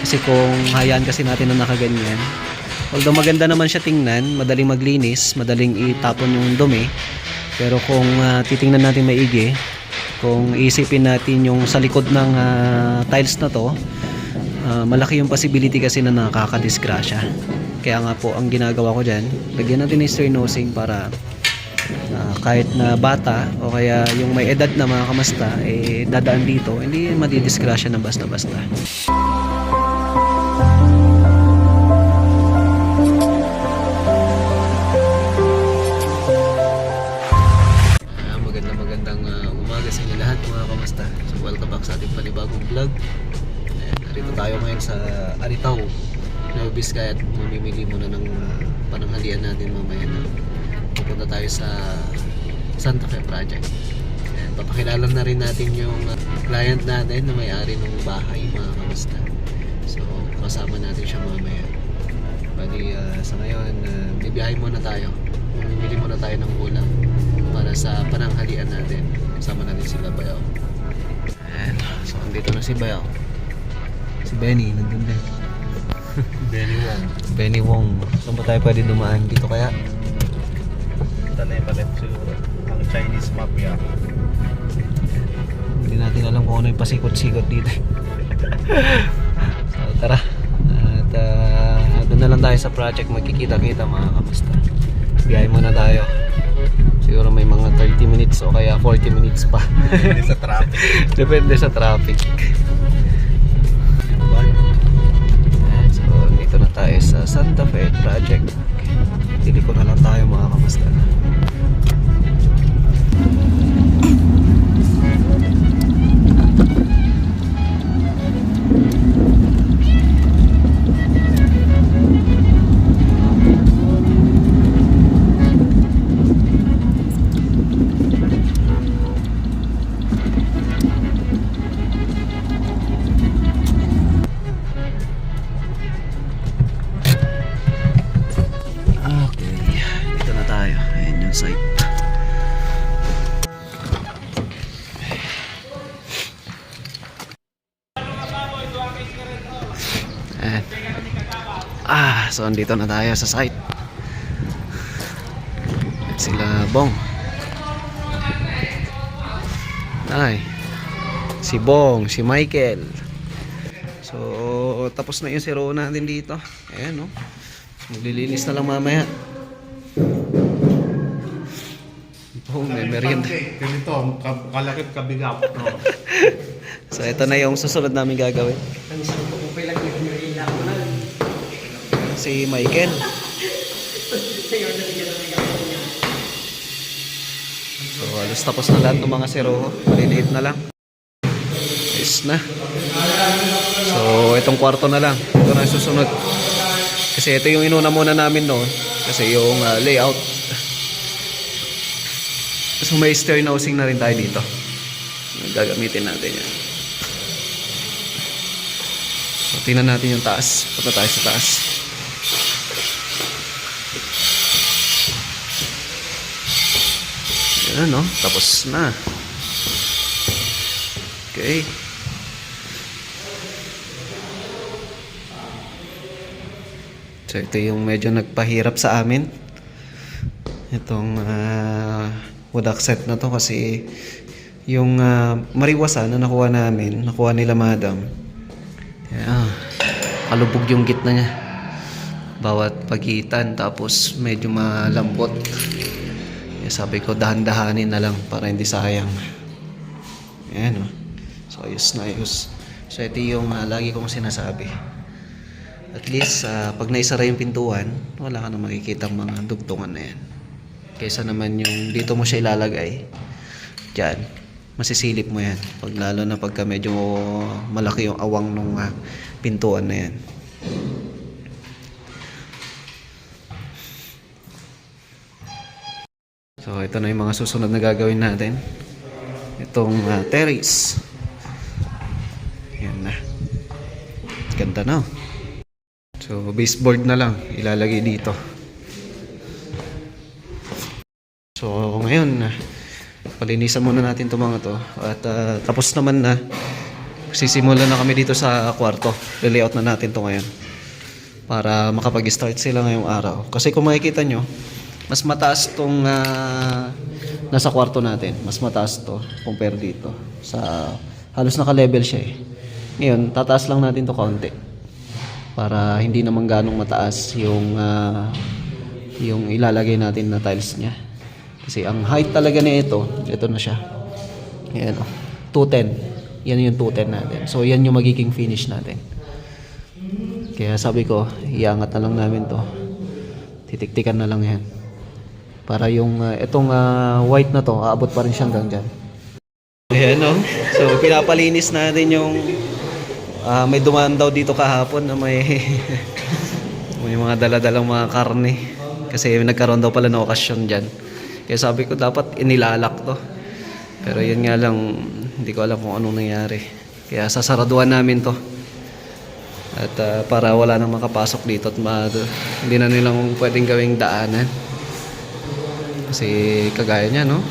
Kasi kung hayaan kasi natin na nakaganyan, although maganda naman siya tingnan, madaling maglinis, madaling itapon yung dumi, pero kung ah, titingnan natin maigi, kung isipin natin yung sa likod ng ah, tiles na to, ah, malaki yung possibility kasi na nakakadisgrasya. Kaya nga po, ang ginagawa ko dyan, lagyan natin ng sternusing para ah, kahit na bata o kaya yung may edad na mga kamasta, eh, dadaan dito, hindi madidisgrasya ng basta-basta. Panibagong vlog. Narito tayo ngayon sa Aritaw, Nueva Vizcaya at mamimili muna ng ah, pananghalian natin mamaya na pupunta tayo sa Santa Fe Project. Ayan, papakilala na rin natin yung ah, client natin na may-ari ng bahay mga kamasta. So kasama natin siya mamaya. Bali ah, sa ngayon, uh, muna tayo. Mamimili muna tayo ng ulam para sa pananghalian natin. Kasama natin sila Bayaw. Ayan. So, andito na si Bayaw. Si Benny, nandun din. Benny Wong. Benny Wong. Saan ba tayo pwede dumaan dito kaya? Ito na yung malit siguro. Ang Chinese mafia. Hindi natin alam kung ano yung pasikot-sikot dito. so, tara. At uh, doon na lang tayo sa project. Magkikita-kita mga kamusta. Biyahe muna tayo. Siguro may mga 30 minutes o kaya 40 minutes pa. Hindi sa traffic. Depende sa traffic. Ayan, so, dito na tayo sa Santa Fe Project. Dili ko na lang tayo mga kamusta. Yung site. Ayan. Ah, so andito na tayo sa site. At sila Bong. Ay. Si Bong, si Michael. So, tapos na yung siro natin dito. Ayan, no? Maglilinis na lang mamaya. Oh, may merienda. Ganito, ka- kalakit kabigat. No? So, ito na yung susunod namin gagawin. Si Michael. So, halos tapos na lahat ng mga siro. Maliliit na lang. Ayos na. So, itong kwarto na lang. Ito na yung susunod. Kasi ito yung inuna muna namin noon. Kasi yung ah, layout. So, may stair housing na rin tayo dito. Gagamitin natin yan. So, tingnan natin yung taas. Punta tayo sa taas. Yan, no? Tapos na. Okay. So, ito yung medyo nagpahirap sa amin. Itong ah, wadak set na to kasi yung ah, mariwasa na nakuha namin, nakuha nila madam. Yeah, kalubog yung gitna niya. Bawat pagitan tapos medyo malambot. Kaya sabi ko dahan-dahanin na lang para hindi sayang. Ayan oh. So ayos na ayos. So ito yung ah, lagi kong sinasabi. At least ah, pag naisara yung pintuan, wala ka na makikita mga dugtungan na yan. Kaysa naman yung dito mo siya ilalagay. Diyan. Masisilip mo yan. Pag lalo na pagka medyo malaki yung awang ng pintuan na yan. So ito na yung mga susunod na gagawin natin. Itong ah, terrace. Yan na. Ganda na. oh. So baseboard na lang ilalagay dito. So ngayon, palinisan muna natin itong mga to. At ah, tapos naman na Sisimula na kami dito sa kwarto. Layout na natin to ngayon. Para makapag-start sila ngayong araw. Kasi kung makikita nyo, mas mataas tong ah, nasa kwarto natin. Mas mataas to compare dito. Sa halos naka-level siya eh. Ngayon, tataas lang natin to kaunti. Para hindi naman ganong mataas yung ah, yung ilalagay natin na tiles niya. Kasi ang height talaga na ito, ito na siya. Yan o. 210. Yan yung 210 natin. So yan yung magiging finish natin. Kaya sabi ko, iangat na lang namin to. Titiktikan na lang yan. Para yung uh, itong uh, white na to, aabot pa rin siya hanggang dyan. Ayan o. So pinapalinis natin yung ah, may dumaan daw dito kahapon na may may mga daladalang mga karne. Kasi nagkaroon daw pala ng okasyon dyan. Kaya sabi ko dapat inilalak to. Pero yun nga lang, hindi ko alam kung anong nangyari. Kaya sasaraduan namin to. At ah, para wala nang makapasok dito at ma- hindi na nilang pwedeng gawing daanan. Kasi kagaya niya, no?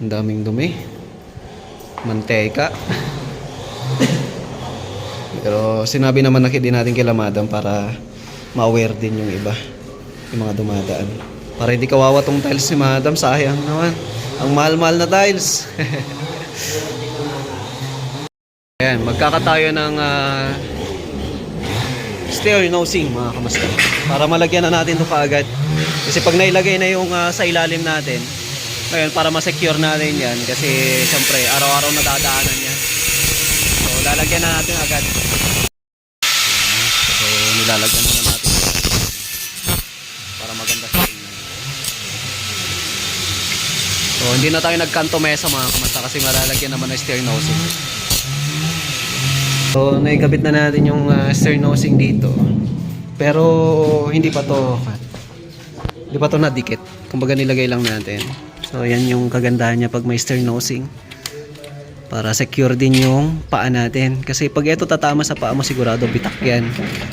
Ang daming dumi. Manteka. Pero sinabi naman na din natin kila madam para ma-aware din yung iba. Yung mga dumadaan. Para hindi kawawa tong tiles ni madam. Sayang naman. Ang mahal-mahal na tiles. Ayan, magkakatayo ng uh, stair nosing mga kamusta. Para malagyan na natin to kaagad. Kasi pag nailagay na yung ah, sa ilalim natin, ngayon para ma-secure natin yan kasi syempre araw-araw nadadaanan yan. So lalagyan na natin agad. So nilalagyan muna natin para maganda sa tingnan. So hindi na tayo nagkanto mesa mga kamasta kasi malalagyan naman ng stair nosing. So naikabit na natin yung uh, stair nosing dito. Pero hindi pa to hindi pa to nadikit. Kumbaga nilagay lang natin. So yan yung kagandahan niya pag may stair nosing. Para secure din yung paa natin. Kasi pag ito tatama sa paa mo sigurado bitak yan.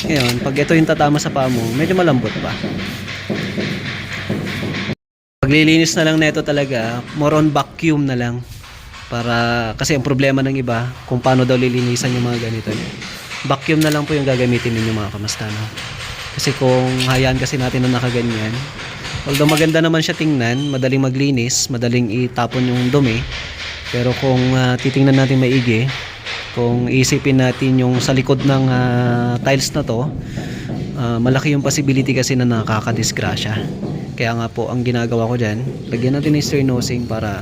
Ngayon, pag ito yung tatama sa paa mo, medyo malambot pa. Paglilinis na lang nito talaga, more on vacuum na lang. Para, kasi ang problema ng iba, kung paano daw lilinisan yung mga ganito. Vacuum na lang po yung gagamitin ninyo mga kamastano. Kasi kung hayaan kasi natin na nakaganyan, although maganda naman siya tingnan, madaling maglinis, madaling itapon yung dumi, pero kung ah, titingnan natin maigi, kung isipin natin yung sa likod ng ah, tiles na to, ah, malaki yung possibility kasi na nakakadisgrasya. Kaya nga po, ang ginagawa ko dyan, lagyan natin ng stair nosing para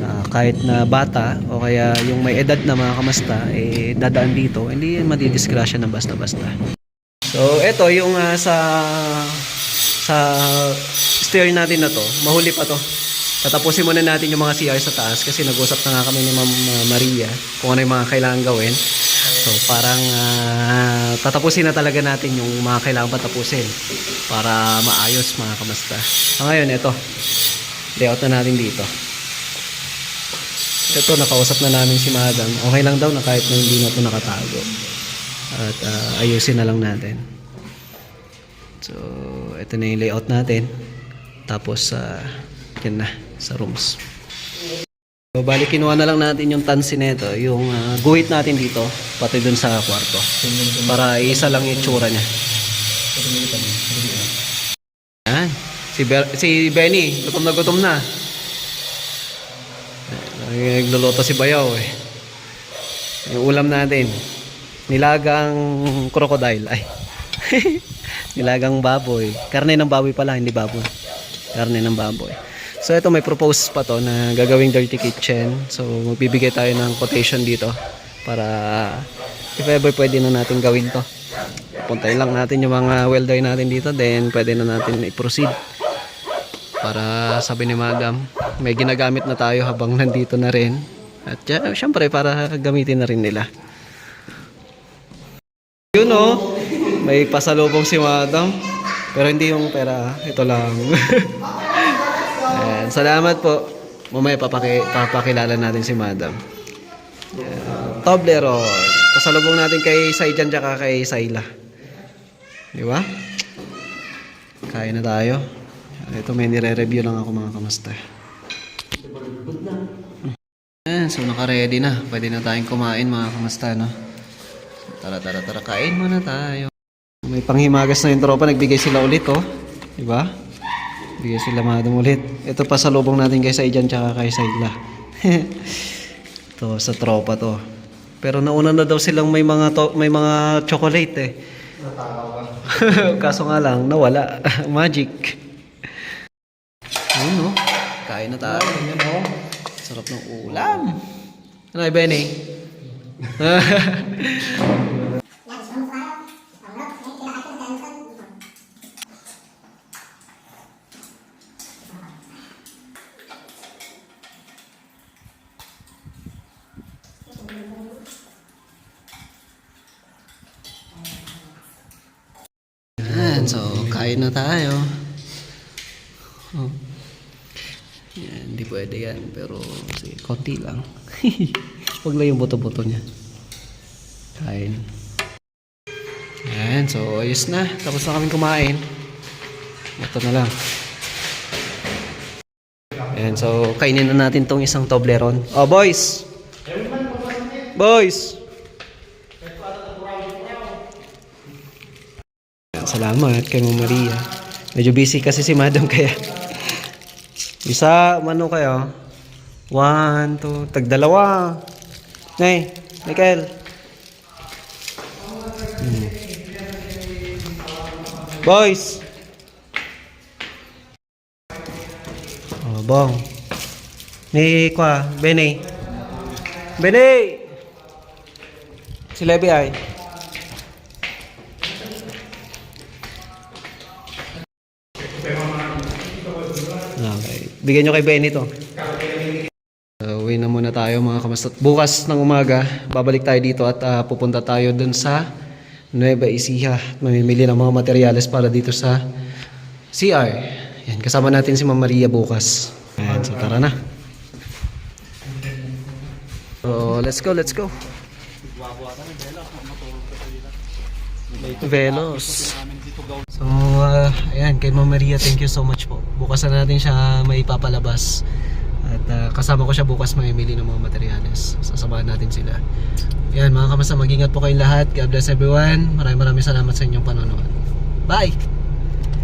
ah, kahit na bata o kaya yung may edad na mga kamasta, eh, dadaan dito, hindi yan madidisgrasya ng basta-basta. So, eto yung ah, sa sa stair natin na to, mahuli pa to. Tatapusin muna natin yung mga CR sa taas kasi nag-usap na nga kami ni Ma'am ah, Maria kung ano yung mga kailangan gawin. So, parang ah, tatapusin na talaga natin yung mga kailangan patapusin para maayos mga kamasta. So, ngayon, ito. Layout na natin dito. Ito, nakausap na namin si Madam. Okay lang daw na kahit na hindi na ito nakatago. At ah, ayusin na lang natin. So, ito na yung layout natin. Tapos, uh, yan na, sa rooms. So, bali, kinuha na lang natin yung tansi nito, yung ah, guhit natin dito, pati dun sa kwarto. Para isa lang yung tsura niya. Yan. Si, Ber- si Benny, gutom na gutom na. Nagluluto si Bayaw eh. Yung ulam natin. Nilagang crocodile. Ay. Nilagang baboy. Karne ng baboy pala, hindi baboy. Karne ng baboy. So ito may propose pa to na gagawing dirty kitchen. So magbibigay tayo ng quotation dito para if ever pwede na natin gawin to. Puntayin lang natin yung mga welder natin dito then pwede na natin i-proceed. Para sabi ni madam, may ginagamit na tayo habang nandito na rin. At uh, syempre para gamitin na rin nila. Yun oh, may pasalubong si madam. Pero hindi yung pera, ito lang. Ayan, salamat po. Mamaya papaki, papakilala natin si madam. Ayan, Toblerone. Pasalubong natin kay Saijan tsaka kay Sayla. Di ba? Kain na tayo. Ito may nire-review lang ako mga kamusta. Ayan, so naka-ready na. Pwede na tayong kumain mga kamusta, no? Tara, tara, tara. Kain muna tayo. May panghimagas na yung tropa. Nagbigay sila ulit, oh. Diba? Bigay sila madam ulit. Ito pa sa lubong natin kay Saijan tsaka kay Saila. to sa tropa to. Pero nauna na daw silang may mga to, may mga chocolate eh. Kaso nga lang nawala. Magic. Ayun no. Kain na tayo. Sarap ng ulam. Ano ay Benny? Yan, so kain na tayo. Oh. Yan, hindi pwede yan. Pero sige, konti lang. Huwag lang yung buto-buto niya. Kain. Yan, so ayos na. Tapos na kami kumain. Ito na lang. Yan, so kainin na natin tong isang Toblerone. Oh, boys! Boys! Yan, Salamat kay Mama Maria. Medyo busy kasi si Madam kaya. Isa, mano kayo? One, two, tagdalawa. Nay, Michael. Hmm. Boys! Oh, bong. Ni kwa, Benny. Benny! Si Levi ay. Okay. Bigyan nyo kay Benny to. So, uwi na muna tayo mga kamastot. Bukas ng umaga, babalik tayo dito at ah, pupunta tayo dun sa Nueva Ecija. Mamimili ng mga materyales para dito sa CR. Yan, kasama natin si Ma'am Maria bukas. Yan, so tara na. So, let's go, let's go. Velos. So, uh, ayan, kay Ma'am Maria, thank you so much po. Bukas na natin siya may papalabas. At uh, kasama ko siya bukas mamimili ng mga materyales. Sasamahan natin sila. Ayan, mga kamasa, mag-ingat po kayong lahat. God bless everyone. Maraming maraming salamat sa inyong panonood. Bye!